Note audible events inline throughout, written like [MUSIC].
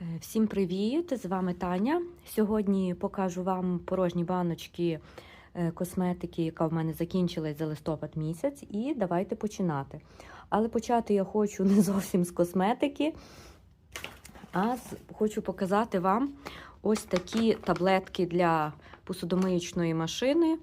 Е, Всім привіт! З вами Таня. Сьогодні покажу вам порожні баночки е, косметики, яка в мене закінчилась за листопад місяць. І давайте починати. Але почати я хочу [LAUGHS] не зовсім з косметики, а хочу показати вам ось такі таблетки для посудомиючної машини.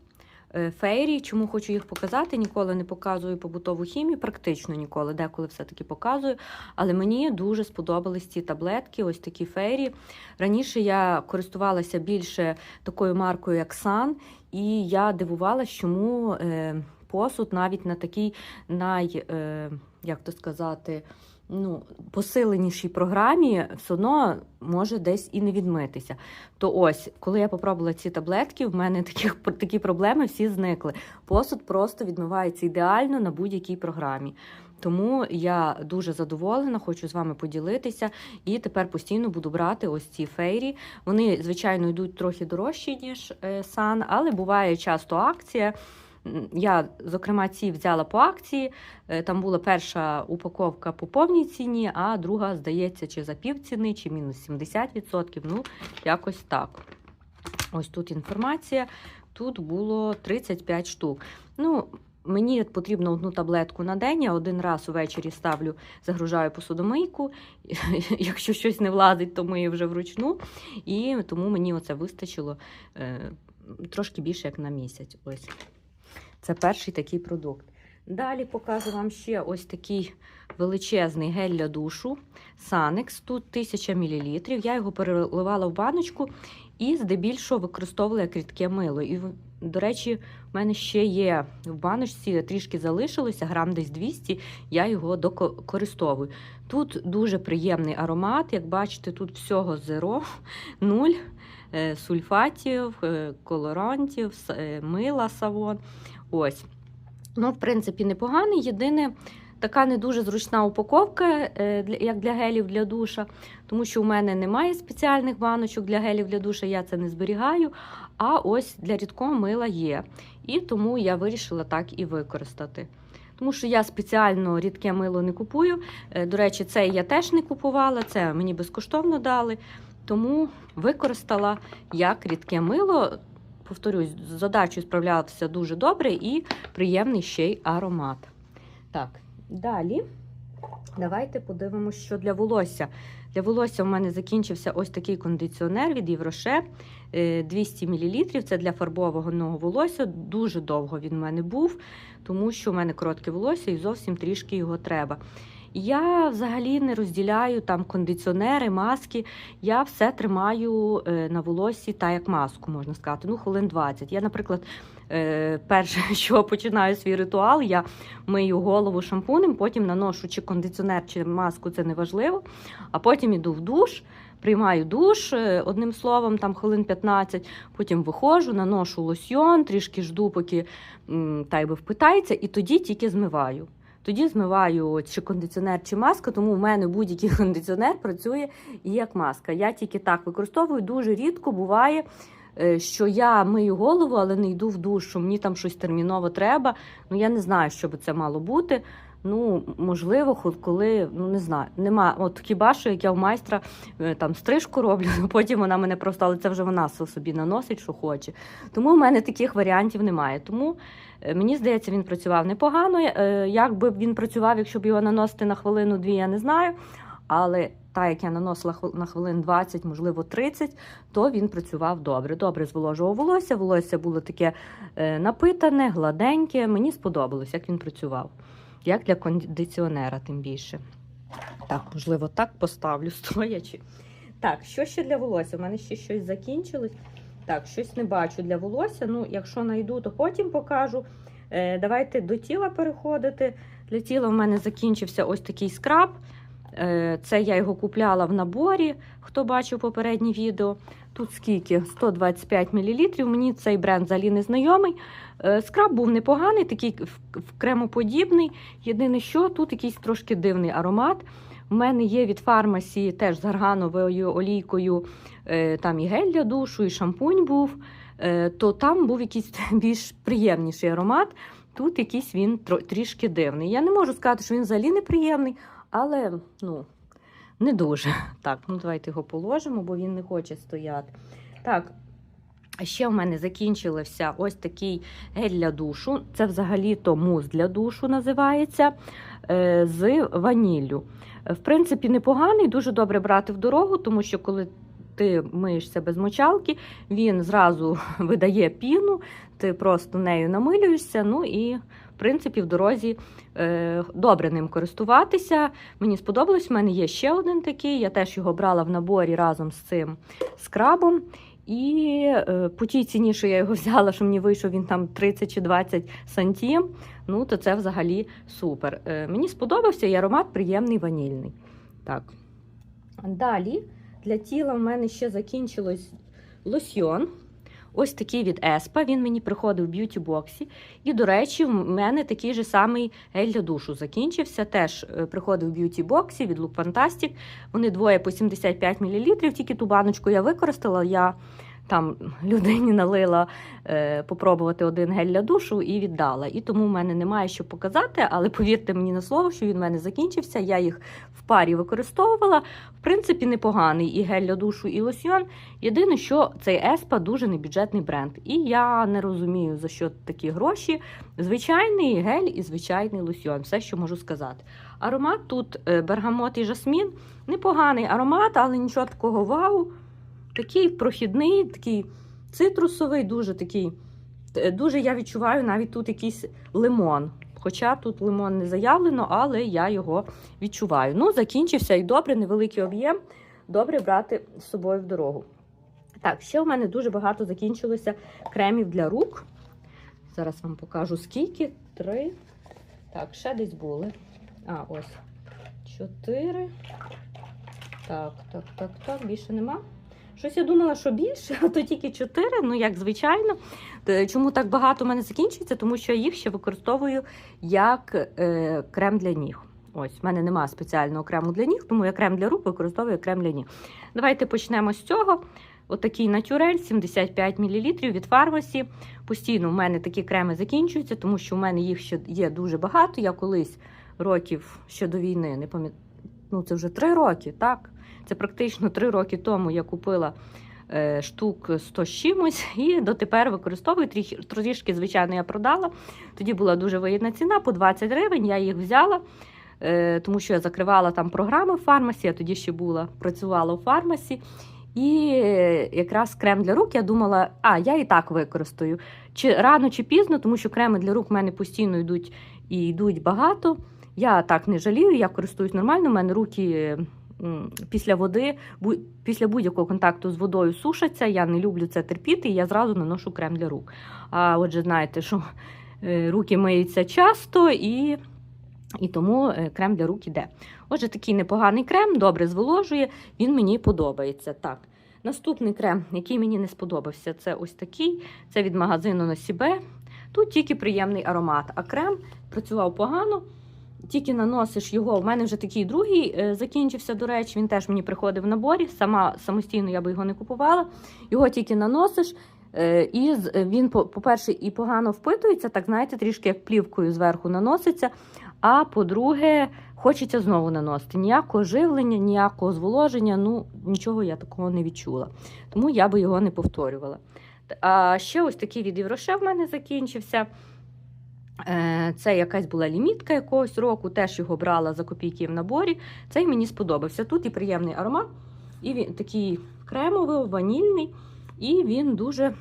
Е, Фейрі, чому хочу їх показати, ніколи не показую побутову хімію, практично ніколи, деколи все-таки показую. Але мені дуже сподобались ці таблетки, ось такі фейрі. Раніше я користувалася більше такою маркою, як Sun, і я дивувалася, чому е, посуд навіть на такій най, е, як то сказати, ну, посиленішій програмі все одно може десь і не відмитися. То ось, коли я попробувала ці таблетки, в мене таких, такі проблеми всі зникли. Посуд просто відмивається ідеально на будь-якій програмі. Тому я дуже задоволена, хочу з вами поділитися. І тепер постійно буду брати ось ці фейрі. Вони, звичайно, йдуть трохи дорожчі, ніж е, сан, але буває часто акція. Я, зокрема, ці взяла по акції. Е, Там була перша упаковка по повній ціні, а друга, здається, чи за півціни, чи мінус 70%. Ну, якось так. Ось тут інформація. Тут було 35 штук. Ну, Мені потрібно одну таблетку на день. Я один раз увечері ставлю, загружаю посудомийку. [LAUGHS] Якщо щось не влазить, то мию вже вручну. І тому мені оце вистачило е, трошки більше як на місяць. Ось це перший такий продукт. Далі покажу вам ще ось такий величезний гель для душу. Санекс. Тут 1000 мл. Я його переливала в баночку і здебільшого використовувала як рідке мило. І, до речі, в мене ще є в баночці, трішки залишилося, грам десь 200, я його докористовую. Тут дуже приємний аромат. Як бачите, тут всього зеро, [LAUGHS] нуль е, сульфатів, е, колорантів, е, мила савон. Ось. Ну, в принципі, непоганий. Єдине, така не дуже зручна упаковка, е, як для гелів для душа, тому що у мене немає спеціальних баночок для гелів для душа, я це не зберігаю. А ось для рідкого мила є. І тому я вирішила так і використати. Тому що я спеціально рідке мило не купую. Е, До речі, це я теж не купувала, це мені безкоштовно дали. Тому використала як рідке мило. Повторюсь, з задачею справлявся дуже добре і приємний ще й аромат. Так, далі давайте подивимося, що для волосся. Для волосся у мене закінчився ось такий кондиціонер від Євроше 200 мл. Це для фарбованого волосся. Дуже довго він у мене був, тому що у мене коротке волосся і зовсім трішки його треба. Я взагалі не розділяю там кондиціонери, маски. Я все тримаю е, на волоссі та як маску, можна сказати. Ну, хвилин 20. Я, наприклад, е, перше, [LAUGHS] що починаю свій ритуал, я мию голову шампунем, потім наношу чи кондиціонер, чи маску, це не важливо. А потім іду в душ, приймаю душ, е, одним словом, там хвилин 15, потім виходжу, наношу лосьйон, трішки жду, поки м, та впитається, і тоді тільки змиваю. Тоді змиваю чи кондиціонер, чи маска, тому в мене будь-який [LAUGHS] кондиціонер працює і як маска. Я тільки так використовую. Дуже рідко буває, е, що я мию голову, але не йду в душ, що мені там щось терміново треба. Ну я не знаю, що би це мало бути. Ну, можливо, коли ну не знаю, нема. От хіба що як я в майстра е, там стрижку роблю, [LAUGHS] потім вона мене просто, але це вже вона собі наносить, що хоче. Тому в мене таких варіантів немає. Тому е, мені здається, він працював непогано. Е, Як би він працював, якщо б його наносити на хвилину-дві, я не знаю. Але так як я наносила на хвилин 20, можливо, 30, то він працював добре. Добре зволожував волосся. Волосся було таке напитане, гладеньке. Мені сподобалось, як він працював. Як для кондиціонера, тим більше. Так, можливо, так поставлю стоячи. Так, що ще для волосся? У мене ще щось закінчилось. Так, щось не бачу для волосся. Ну, якщо знайду, то потім покажу. Е, давайте до тіла переходити. Для тіла в мене закінчився ось такий скраб. Е, Це я його купляла в наборі, хто бачив попереднє відео. Тут скільки? 125 мл. Мені цей бренд взагалі не знайомий. Е, Скраб був непоганий, такий кремоподібний. Єдине, що тут якийсь трошки дивний аромат. У мене є від фармасі теж з гаргановою олійкою. е, Там і гель для душу, і шампунь був. То там був якийсь [LAUGHS] більш приємніший аромат. Тут якийсь він трішки дивний. Я не можу сказати, що він взагалі неприємний, але ну, Не дуже. [LAUGHS] Так, ну давайте його положимо, бо він не хоче стояти. Так, ще в мене закінчився ось такий гель для душу. Це взагалі-то мус для душу називається е, з ваніллю. В принципі, непоганий, дуже добре брати в дорогу, тому що коли ти миєшся без мочалки, він зразу [LAUGHS] видає піну, ти просто нею намилюєшся. Ну і в принципі в дорозі е, добре ним користуватися. Мені сподобалось, в мене є ще один такий. Я теж його брала в наборі разом з цим скрабом. І е, по тій ціні, що я його [LAUGHS] взяла, що мені вийшов він там 30 чи 20 сантім, ну то це взагалі супер. Е, мені сподобався і аромат приємний ванільний. Так. Далі для тіла в мене ще закінчилось лосьйон. Ось такий від Еспа. Він мені приходив в б'юті-боксі. І, до речі, в мене такий же самий гель для душу закінчився. Теж е, приходив в б'юті-боксі від Look Fantastic. Вони двоє по 75 мл. Тільки ту баночку я використала. Я там людині налила е, попробувати один гель для душу і віддала. І тому в мене немає що показати, але повірте мені на слово, що він в мене закінчився. Я їх в парі використовувала. В принципі, непоганий і гель для душу, і лосьйон. Єдине, що цей Еспа дуже небюджетний бренд. І я не розумію, за що такі гроші. Звичайний гель і звичайний лосьйон. Все, що можу сказати. Аромат тут е, бергамот і жасмін. Непоганий аромат, але нічого такого вау. Такий прохідний, такий цитрусовий, дуже такий. е, Дуже я відчуваю навіть тут якийсь лимон. Хоча тут лимон не заявлено, але я його відчуваю. Ну, закінчився і добре, невеликий об'єм. Добре брати з собою в дорогу. Так, ще в мене дуже багато закінчилося кремів для рук. Зараз вам покажу скільки. Три. Так, ще десь були. А, ось. Чотири. Так, так, так, так. Більше нема. Щось я думала, що більше, а то тільки чотири, ну як звичайно. Е, Чому так багато в мене закінчується? Тому що я їх ще використовую як е, крем для ніг. Ось, в мене немає спеціального крему для ніг, тому я крем для рук використовую крем для ніг. Давайте почнемо з цього. Отакий натюрель 75 мл від фармасі. Постійно в мене такі креми закінчуються, тому що в мене їх ще є дуже багато. Я колись років ще до війни, не пам'ятаю, ну це вже три роки, так? Це практично три роки тому я купила е, штук 100 з чимось і дотепер використовую. Трішки, звичайно, я продала. Тоді була дуже вигідна ціна, по 20 гривень. Я їх взяла, е, тому що я закривала там програми в фармасі, я тоді ще була, працювала в фармасі. І е, якраз крем для рук я думала, а я і так використаю. Чи рано, чи пізно, тому що креми для рук в мене постійно йдуть і йдуть багато. Я так не жалію, я користуюсь нормально. У мене руки після води, після будь-якого контакту з водою сушаться. Я не люблю це терпіти, і я зразу наношу крем для рук. А отже, знаєте, що е, руки миються часто і. І тому е, крем для рук іде. Отже, такий непоганий крем, добре зволожує, він мені подобається. Так. Наступний крем, який мені не сподобався, це ось такий. Це від магазину Носібе. Тут тільки приємний аромат, а крем працював погано. Тільки наносиш його. У мене вже такий другий е, закінчився, до речі, він теж мені приходив в наборі. Сама самостійно я би його не купувала. Його тільки наносиш, е, і е, він, по- по-перше, і погано впитується, так знаєте, трішки як плівкою зверху наноситься. А по-друге, хочеться знову наносити. Ніякого живлення, ніякого зволоження, ну нічого я такого не відчула. Тому я би його не повторювала. А ще ось такий від Євроше в мене закінчився. Е, Це якась була лімітка якогось року, теж його брала за копійки в наборі. Цей мені сподобався. Тут і приємний аромат, і він такий кремовий, ванільний, і він дуже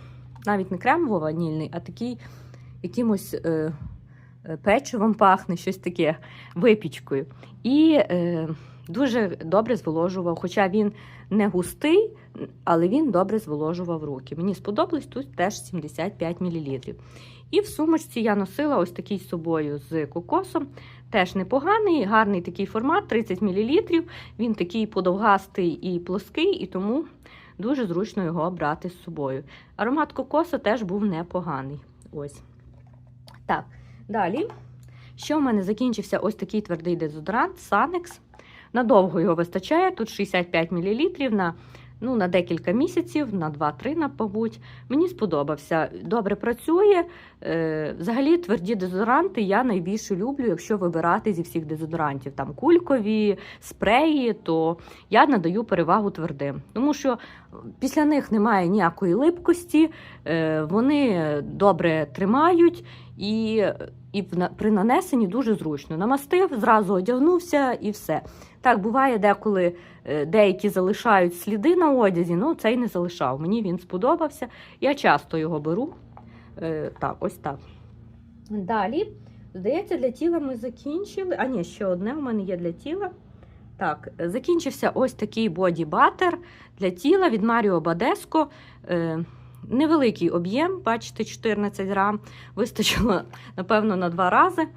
навіть не кремово-ванільний, а такий якимось е, е, печивом пахне, щось таке випічкою. І е, дуже добре зволожував, хоча він не густий, але він добре зволожував руки. Мені сподобалось тут теж 75 мл. І в сумочці я носила ось такий з собою з кокосом. Теж непоганий, гарний такий формат, 30 мл. Він такий подовгастий і плоский, і тому дуже зручно його брати з собою. Аромат кокосу теж був непоганий. Ось. Так, далі. Ще в мене закінчився ось такий твердий дезодорант Sanex. Надовго його вистачає. Тут 65 мл на ну, на декілька місяців, на 2-3, мабуть. Мені сподобався. Добре працює. Е, Взагалі, тверді дезодоранти я найбільше люблю, якщо вибирати зі всіх дезодорантів. Там кулькові, спреї, то я надаю перевагу твердим. Тому що після них немає ніякої липкості, е, вони добре тримають і, і при нанесенні дуже зручно. Намастив, зразу одягнувся і все. Так, буває деколи деякі залишають сліди на одязі, ну цей не залишав. Мені він сподобався. Я часто його беру. Е, Так, ось так. Далі, здається, для тіла ми закінчили. А ні, ще одне у мене є для тіла. Так, е, закінчився ось такий боді-батер для тіла від Маріо Бадеско. Е, невеликий об'єм, бачите, 14 грам. Вистачило, напевно, на два рази.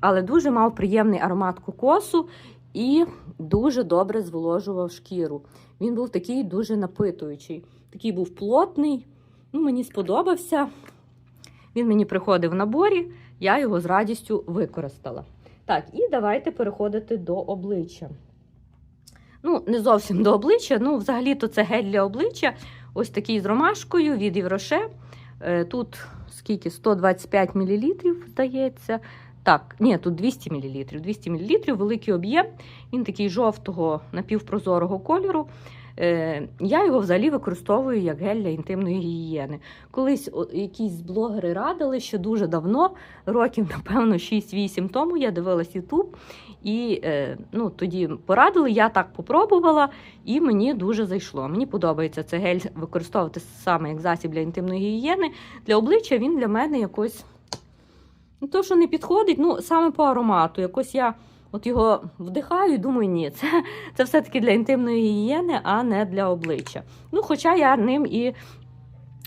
Але дуже мав приємний аромат кокосу і дуже добре зволожував шкіру. Він був такий дуже напитуючий. Такий був плотний. Ну, мені сподобався. Він мені приходив в наборі, я його з радістю використала. Так, і давайте переходити до обличчя. Ну, не зовсім до обличчя. Ну, взагалі-то це гель для обличчя. Ось такий з ромашкою від Євроше. Е, Тут скільки? 125 мл, здається. Так, ні, тут 200 мл. 200 мл, великий об'єм. Він такий жовтого напівпрозорого кольору. Е, Я його взагалі використовую як гель для інтимної гігієни. Колись якісь блогери радили ще дуже давно, років, напевно, 6-8 тому я дивилась YouTube, і е, ну, тоді порадили, я так попробувала, і мені дуже зайшло. Мені подобається цей гель використовувати саме як засіб для інтимної гігієни. Для обличчя він для мене якось. Ну, то, що не підходить, ну, саме по аромату. Якось я от його вдихаю і думаю, ні, це, це все-таки для інтимної гігієни, а не для обличчя. Ну, хоча я ним і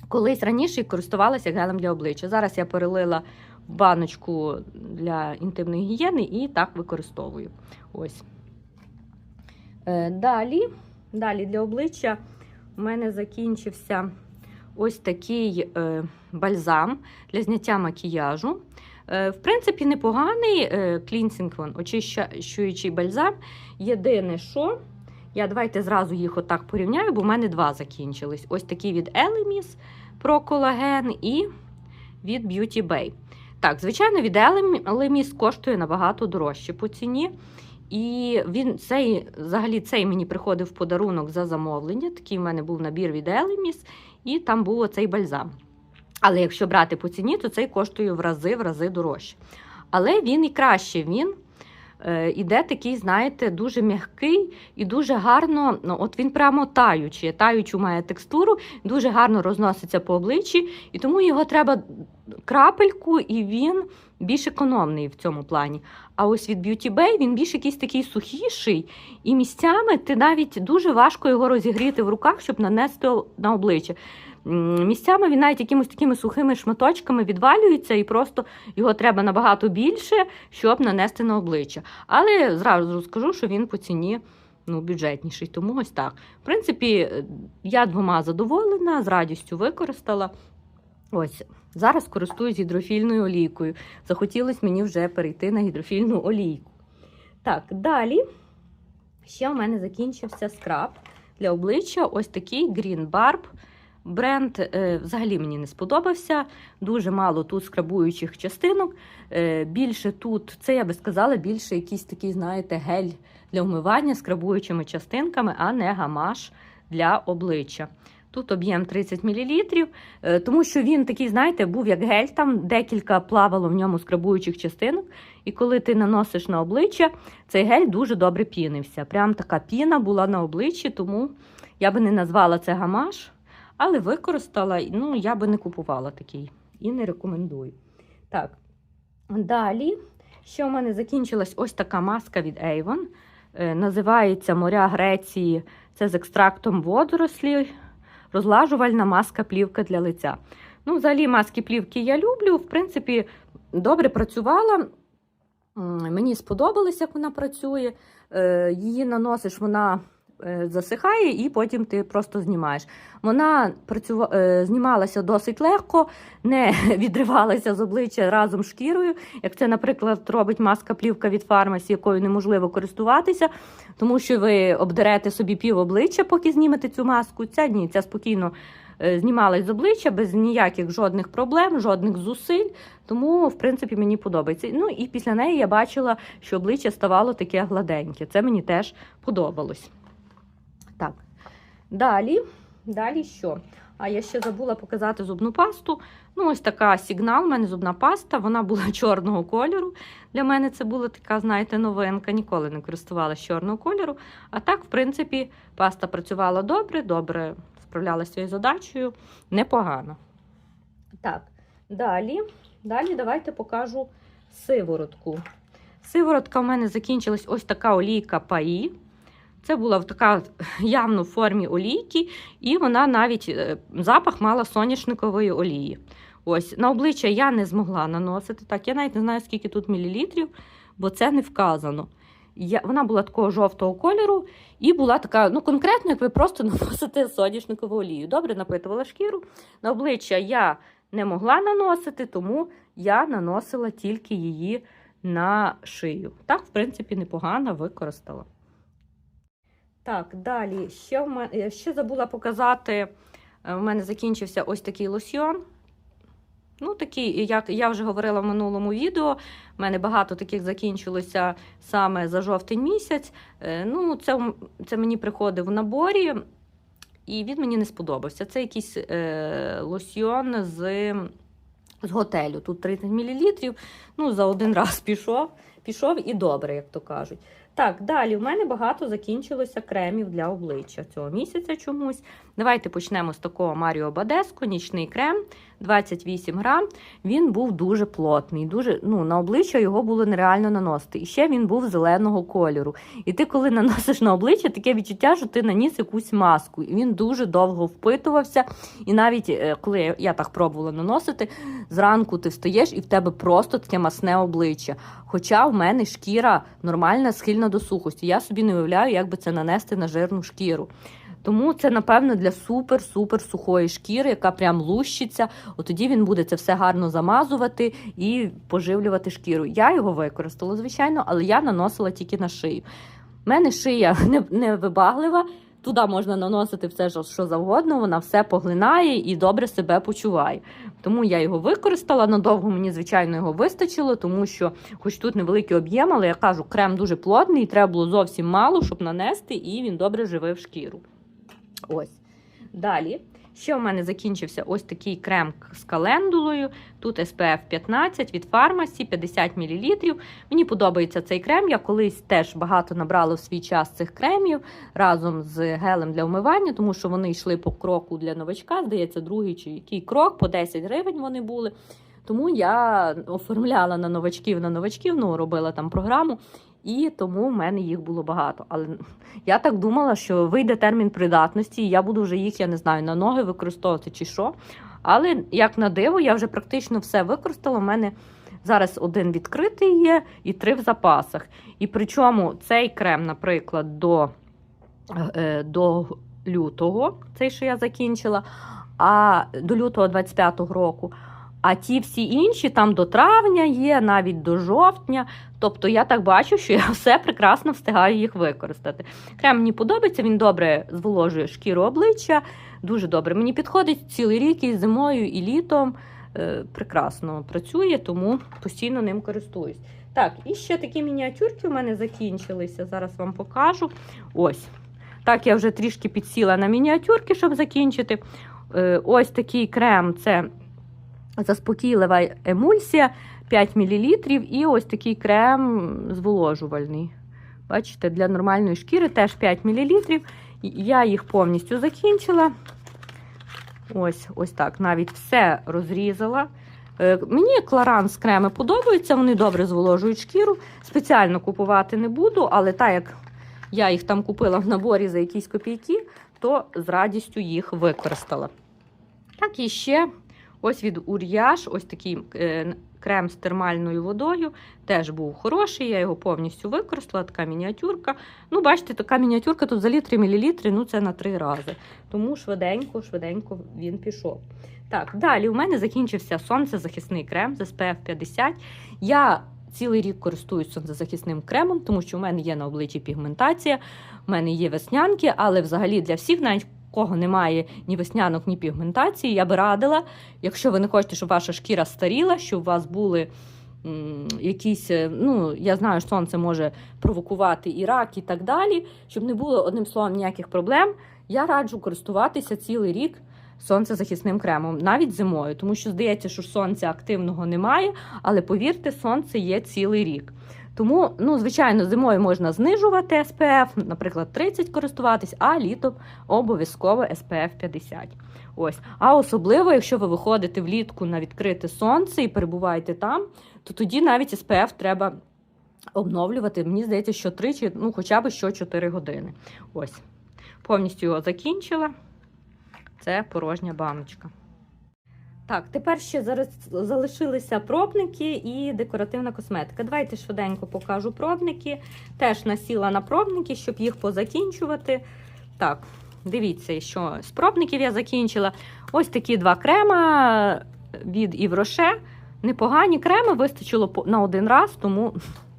колись раніше користувалася гелем для обличчя. Зараз я перелила в баночку для інтимної гігієни і так використовую. Ось. Е, далі, далі для обличчя у мене закінчився ось такий е, бальзам для зняття макіяжу. Е, В принципі, непоганий е, клінсинг, очищуючий бальзам. Єдине, що я давайте зразу їх отак порівняю, бо в мене два закінчились. Ось такий від Elemis про колаген і від Beauty Bay. Так, звичайно, від Elemis коштує набагато дорожче по ціні. І він цей, взагалі, цей мені приходив в подарунок за замовлення. Такий в мене був набір від Elemis, і там був оцей бальзам. Але якщо брати по ціні, то цей коштує в рази, в рази дорожче. Але він і краще. Він е, іде такий, знаєте, дуже м'який і дуже гарно. Ну, от він прямо таючий, таючу має текстуру, дуже гарно розноситься по обличчі, і тому його треба крапельку, і він більш економний в цьому плані. А ось від Beauty Bay він більш якийсь такий сухіший, і місцями ти навіть дуже важко його розігріти в руках, щоб нанести на обличчя. Місцями він навіть якимось такими сухими шматочками відвалюється, і просто його треба набагато більше, щоб нанести на обличчя. Але зразу скажу, що він по ціні ну, бюджетніший, тому ось так. В принципі, е, я двома задоволена, з радістю використала. Ось зараз користуюсь гідрофільною олійкою. Захотілося мені вже перейти на гідрофільну олійку. Так, далі ще у мене закінчився скраб для обличчя. Ось такий Green Barb. Бренд е, взагалі мені не сподобався. Дуже мало тут скрабуючих частинок. Е, більше тут, це я би сказала, більше якийсь такий, знаєте, гель для вмивання скрабуючими частинками, а не гамаш для обличчя. Тут об'єм 30 мл, е, тому що він такий, знаєте, був як гель, там декілька плавало в ньому скрабуючих частинок. І коли ти наносиш на обличчя, цей гель дуже добре пінився. Прям така піна була на обличчі, тому я би не назвала це гамаш, але використала, ну, я би не купувала такий і не рекомендую. Так, далі, ще у мене закінчилась ось така маска від Avon. Е, Називається Моря Греції. Це з екстрактом водорослі. Розлажувальна маска плівка для лиця. Ну, взагалі, маски плівки я люблю. В принципі, добре працювала. Мені сподобалось, як вона працює. Е, Її наносиш, вона засихає, і потім ти просто знімаєш. Вона працюва... е, знімалася досить легко, не [LAUGHS] відривалася з обличчя разом з шкірою. Як це, наприклад, робить маска плівка від фармасі, якою неможливо користуватися, тому що ви обдерете собі пів обличчя, поки знімете цю маску. Ця ні, ця спокійно е, знімалась з обличчя без ніяких жодних проблем, жодних зусиль. Тому, в принципі, мені подобається. Ну і після неї я бачила, що обличчя ставало таке гладеньке. Це мені теж подобалось. Так. Далі, далі що? А я ще забула показати зубну пасту. Ну, ось така сигнал. У мене зубна паста. Вона була [LAUGHS] чорного кольору. Для мене це була така, знаєте, новинка. Ніколи не користувалася чорного кольору. А так, в принципі, паста працювала добре, добре справлялася своєю задачею. Непогано. Так, далі. Далі давайте покажу сиворотку. Сиворотка в мене закінчилась ось така олійка паї. Це була в така явно в формі олійки, і вона навіть е, запах мала соняшникової олії. Ось на обличчя я не змогла наносити. Так, я навіть не знаю, скільки тут мілілітрів, бо це не вказано. Я, вона була такого жовтого кольору і була така, ну конкретно, як ви просто [LAUGHS] наносите соняшникову олію. Добре напитувала шкіру. На обличчя я не могла наносити, тому я наносила тільки її на шию. Так, в принципі, непогано використала. Так, далі ще, в мене, ще забула показати. У мене закінчився ось такий лосьйон. Ну, такий, як я вже говорила в минулому відео, в мене багато таких закінчилося саме за жовтень місяць. Е, Ну, це, це мені приходив в наборі, і він мені не сподобався. Це якийсь е, лосьйон з, з готелю. Тут 30 мл. Ну, за один [LAUGHS] раз пішов, пішов і добре, як то кажуть. Так, далі у мене багато закінчилося кремів для обличчя цього місяця чомусь. Давайте почнемо з такого Маріо Бадеско, нічний крем 28 грам. Він був дуже плотний, дуже, ну, на обличчя його було нереально наносити. І ще він був зеленого кольору. І ти, коли [LAUGHS] наносиш на обличчя, таке відчуття, що ти наніс якусь маску. І він дуже довго впитувався. І навіть е, коли я, я так пробувала наносити, зранку ти встаєш і в тебе просто таке масне обличчя. Хоча в мене шкіра нормальна, схильна до сухості. Я собі не уявляю, як би це нанести на жирну шкіру. Тому це, напевно, для супер-супер сухої шкіри, яка прям лущиться. От тоді він буде це все гарно замазувати і поживлювати шкіру. Я його використала, звичайно, але я наносила тільки на шию. У мене шия [LAUGHS] не, вибаглива. Туди можна наносити все, що завгодно, вона все поглинає і добре себе почуває. Тому я його використала. Надовго мені, звичайно, його вистачило, тому що, хоч тут невеликий об'єм, але я кажу, крем дуже плотний, і треба було зовсім мало, щоб нанести, і він добре живив шкіру. Ось. Далі. Ще у мене закінчився ось такий крем з календулою. Тут SPF 15 від фармасі, 50 мл. Мені подобається цей крем. Я колись теж багато набрала в свій час цих кремів разом з гелем для вмивання, тому що вони йшли по кроку для новачка. Здається, другий чи який крок, по 10 гривень вони були. Тому я оформляла на новачків на новачків, ну робила там програму. І тому в мене їх було багато. Але я так думала, що вийде термін придатності, і я буду вже їх, я не знаю, на ноги використовувати чи що. Але як на диво, я вже практично все використала. У мене зараз один відкритий є і три в запасах. І причому цей крем, наприклад, до, е, до лютого, цей, що я закінчила, а до лютого 25-го року. А ті всі інші там до травня є, навіть до жовтня. Тобто я так бачу, що я [LAUGHS] все прекрасно встигаю їх використати. Крем мені подобається, він добре зволожує шкіру обличчя, дуже добре. Мені підходить цілий рік і зимою, і літом. Е, прекрасно працює, тому постійно ним користуюсь. Так, і ще такі мініатюрки у мене закінчилися. Зараз вам покажу. Ось. Так, я вже трішки підсіла на мініатюрки, щоб закінчити. Е, ось такий крем це заспокійлива емульсія 5 мл. І ось такий крем зволожувальний. Бачите, для нормальної шкіри теж 5 мл. Я їх повністю закінчила. Ось ось так. Навіть все розрізала. Е, Мені кларанс креми подобаються, вони добре зволожують шкіру. Спеціально купувати не буду, але так як я їх там купила в наборі за якісь копійки, то з радістю їх використала. Так, і ще ось від Ур'яш, ось такий е, крем з термальною водою. Теж був хороший, я його повністю використала. Така мініатюрка. Ну, бачите, така мініатюрка тут взагалі 3 мл, ну це на 3 рази. Тому швиденько, швиденько він пішов. Так, далі у мене закінчився сонцезахисний крем з SPF 50. Я цілий рік користуюсь сонцезахисним кремом, тому що у мене є на обличчі пігментація, у мене є веснянки, але взагалі для всіх, навіть кого немає ні веснянок, ні пігментації, я би радила, якщо ви не хочете, щоб ваша шкіра старіла, щоб у вас були. Якісь, е, ну я знаю, що сонце може провокувати і рак, і так далі. Щоб не було одним словом ніяких проблем, я раджу користуватися цілий рік сонцезахисним кремом, навіть зимою, тому що здається, що сонця активного немає, але повірте, сонце є цілий рік. Тому, ну, звичайно, зимою можна знижувати SPF, наприклад, 30 користуватись, а літом обов'язково SPF 50. Ось. А особливо, якщо ви виходите влітку на відкрите сонце і перебуваєте там, то тоді навіть SPF треба обновлювати. Мені здається, що 3 чи ну, хоча б що 4 години. Ось. Повністю його закінчила. Це порожня баночка. Так, тепер ще зараз залишилися пробники і декоративна косметика. Давайте швиденько покажу пробники. Теж насіла на пробники, щоб їх позакінчувати. Так, дивіться, що з пробників я закінчила. Ось такі два крема від Івроше. Непогані креми вистачило на один раз, тому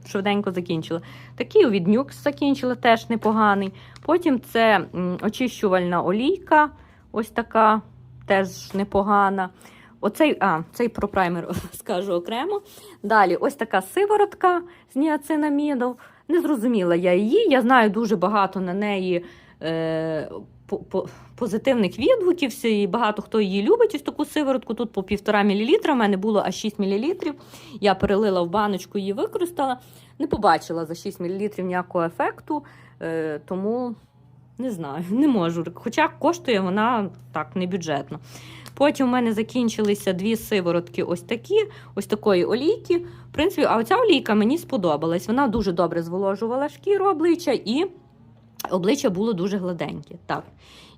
швиденько закінчила. Такий від Nux закінчила, теж непоганий. Потім це очищувальна олійка, ось така, теж непогана. Оцей, а, цей про праймер [LAUGHS] скажу окремо. Далі, ось така сиворотка з ніацинамідом. Не зрозуміла я її. Я знаю дуже багато на неї е, по, по, позитивних відгуків. І багато хто її любить. Ось таку сиворотку. Тут по 1,5 мл. У мене було аж 6 мл. Я перелила в баночку, її використала. Не побачила за 6 мл ніякого ефекту, е, тому не знаю, [LAUGHS] не можу. Хоча коштує вона так не бюджетно. Потім в мене закінчилися дві сиворотки, ось такі, ось такої олійки. В принципі, а оця олійка мені сподобалась. Вона дуже добре зволожувала шкіру обличчя і обличчя було дуже гладеньке. Так.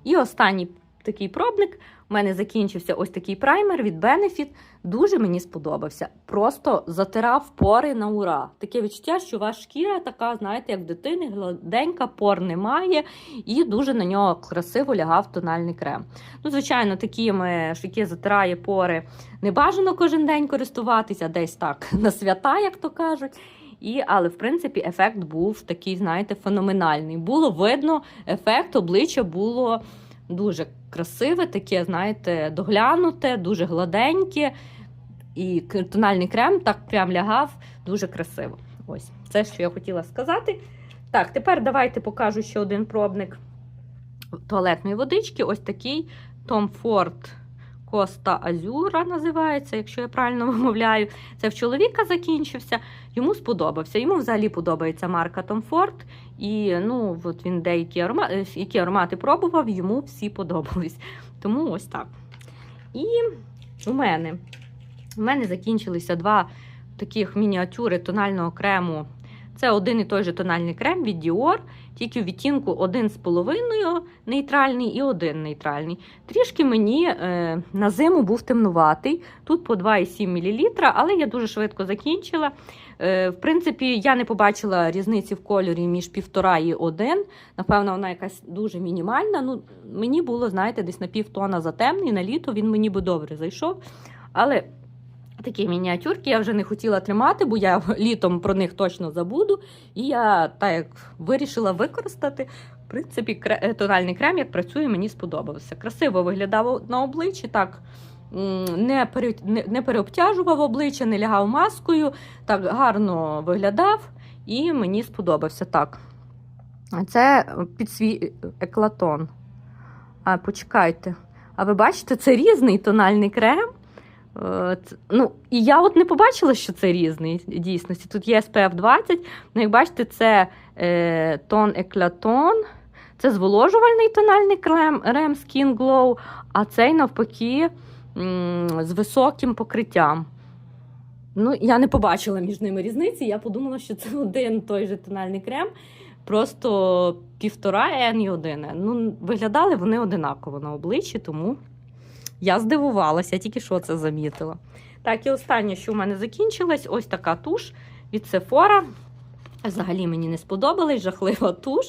І останній такий пробник. У мене закінчився ось такий праймер від Benefit. Дуже мені сподобався. Просто затирав пори на ура. Таке відчуття, що ваша шкіра така, знаєте, як в дитини, гладенька, пор немає, і дуже на нього красиво лягав тональний крем. Ну, звичайно, такими, що яке затирає пори, не бажано кожен день користуватися, десь так [LAUGHS] на свята, як то кажуть. І, але, в принципі, ефект був такий, знаєте, феноменальний. Було видно, ефект обличчя було дуже красиве, таке, знаєте, доглянуте, дуже гладеньке. І тональний крем так прям лягав дуже красиво. Ось, це, що я хотіла сказати. Так, тепер давайте покажу ще один пробник туалетної водички. Ось такий Tom Ford Costa Azura називається, якщо я правильно [LAUGHS] вимовляю. Це в чоловіка закінчився. Йому сподобався. Йому взагалі подобається марка Tom Ford. І ну, от він деякі аромати, які аромати пробував, йому всі подобались. [LAUGHS] Тому ось так. І у мене, у мене закінчилися два таких мініатюри тонального крему. Це один і той же тональний крем від Dior, тільки в відтінку 1,5 нейтральний і один нейтральний. Трішки мені е, на зиму був темнуватий. Тут по 2,7 мл, але я дуже швидко закінчила. Е, в принципі, я не побачила різниці в кольорі між півтора і один. Напевно, вона якась дуже мінімальна. Ну, мені було, знаєте, десь на півтона затемний, на літо він мені би добре зайшов. Але такі мініатюрки я вже не хотіла тримати, бо я [LAUGHS] літом про них точно забуду. І я так вирішила використати. В принципі, е, тональний крем, як працює, мені сподобався. Красиво виглядав на обличчі, так не, не переобтяжував обличчя, не лягав маскою, так гарно виглядав і мені сподобався так. Це під свій еклатон. А, почекайте. А ви бачите, це різний тональний крем. Е, Ну, і я от не побачила, що це різний дійсності. Тут є SPF 20. Ну, як бачите, це е, тон еклатон. Це зволожувальний тональний крем, крем Skin Glow, а цей навпаки з високим покриттям. Ну, я не побачила між ними різниці. Я подумала, що це один той же тональний крем, просто півтора N і один. Ну, виглядали вони одинаково на обличчі, тому я здивувалася, тільки що це замітила. Так, і останнє, що в мене закінчилось, ось така туш від Sephora. Взагалі мені не сподобалась, жахлива туш.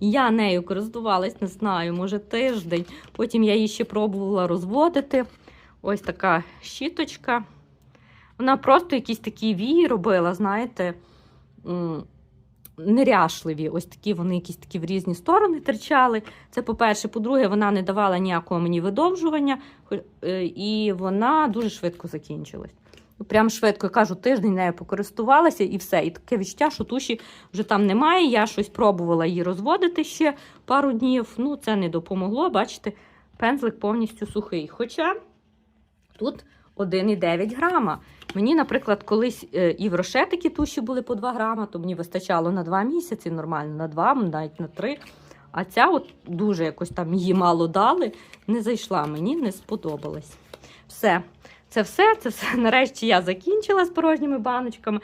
Я нею користувалась, не знаю, може тиждень. Потім я її ще пробувала розводити. Ось така щіточка. Вона просто якісь такі вії робила, знаєте, неряшливі. Ось такі вони якісь такі в різні сторони терчали. Це по-перше, по-друге, вона не давала ніякого мені видовжування, е, і вона дуже швидко закінчилась. Прям швидко я кажу, тиждень нею покористувалася і все. І таке відчуття, що туші вже там немає. Я щось пробувала її розводити ще пару днів. Ну, це не допомогло. Бачите, пензлик повністю сухий. Хоча тут 1,9 грама. Мені, наприклад, колись е, і в Роше такі туші були по 2 грама, то мені вистачало на 2 місяці нормально, на 2, навіть на 3. А ця от дуже якось там її мало дали, не зайшла, мені не сподобалась. Все. Це все, це все. [LAUGHS] Нарешті я закінчила з порожніми баночками.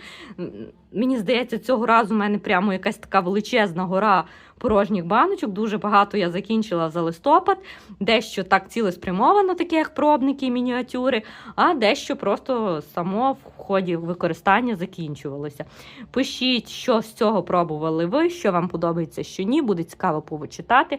Мені здається, цього разу в мене прямо якась така величезна гора порожніх баночок. Дуже багато я закінчила за листопад, дещо так цілеспрямовано, таке як пробники і мініатюри, а дещо просто само в ході використання закінчувалося. Пишіть, що з цього пробували ви, що вам подобається, що ні, буде цікаво повичитати.